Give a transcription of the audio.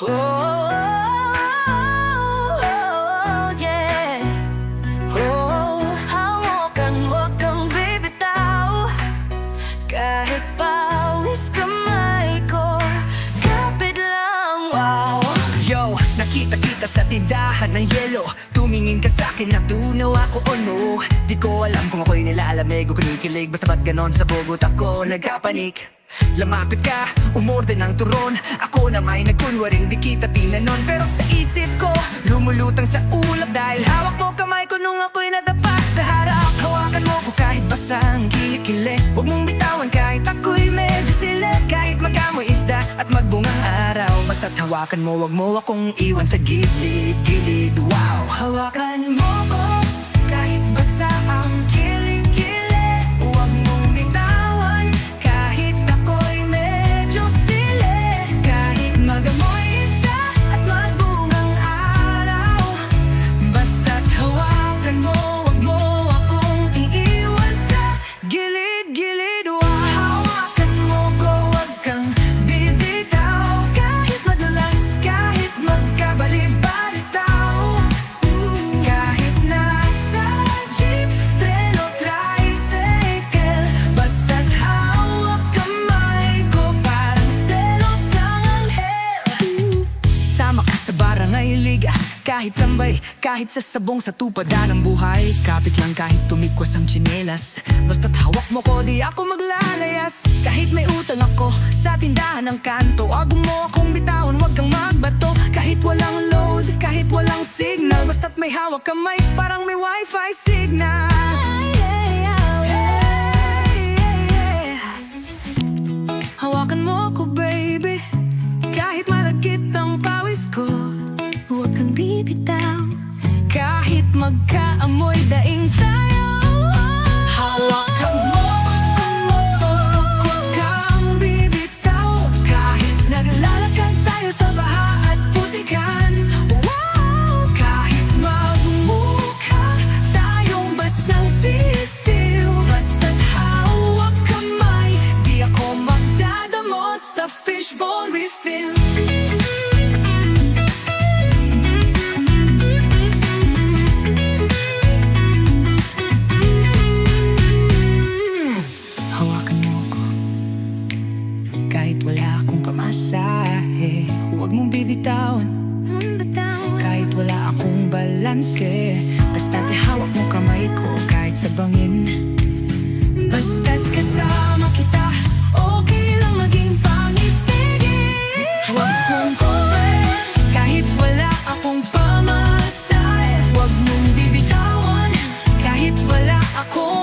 Oh, yeah. Oh, hawakan, huwag kang bibitaw Kahit pawis kamay ko Kapit lang, wow. Yo, nakita kita sa tindahan ng yelo. Tumingin ka sa akin na tunaw ako o no. Di ko alam kung ako'y nilalamig o kinikilig Basta ba't ganon sa bugot ako nagkapanik Lamapit ka, umorder ng turon. Ako na may nagkunwaring di kita tinanon. Pero sa isip ko, lumulutang sa ulap Dahil hawak mo kamay ko nung ako'y nadapa sa harap Hawakan mo ko kahit basang kilikili. Huwag mong bitawan kahit ako'y medyo sila. Kahit magamoy isda at magbungang araw. Basta't hawakan mo, wag mo akong iwan sa gilid-gilid. Wow! Hawakan mo ko liga Kahit tambay, kahit sa sabong sa tupadan ng buhay. Kapit lang kahit tumikwas ang tsinelas. Basta't hawak mo ko, di ako maglalayas. Kahit may utang ako sa tindahan ng kanto. Wag mo akong bitawan, wag kang magbato. Kahit walang load, kahit walang signal. Basta't may hawak kamay, parang may wifi signal. Hawakan mo ko baby bibitaw Kahit magkaamoy daing tayo. Hawakan mo Huwag kang Kahit wala akong pamasahe Huwag mong bibitawan. Kahit wala akong balanse Basta't ihawak mo kamay ko kahit sa bangin. Basta't kasama kita Okay lang maging pangipigil Huwag mong kumain Kahit wala akong pamasahe. Huwag mong bibitawan Kahit wala akong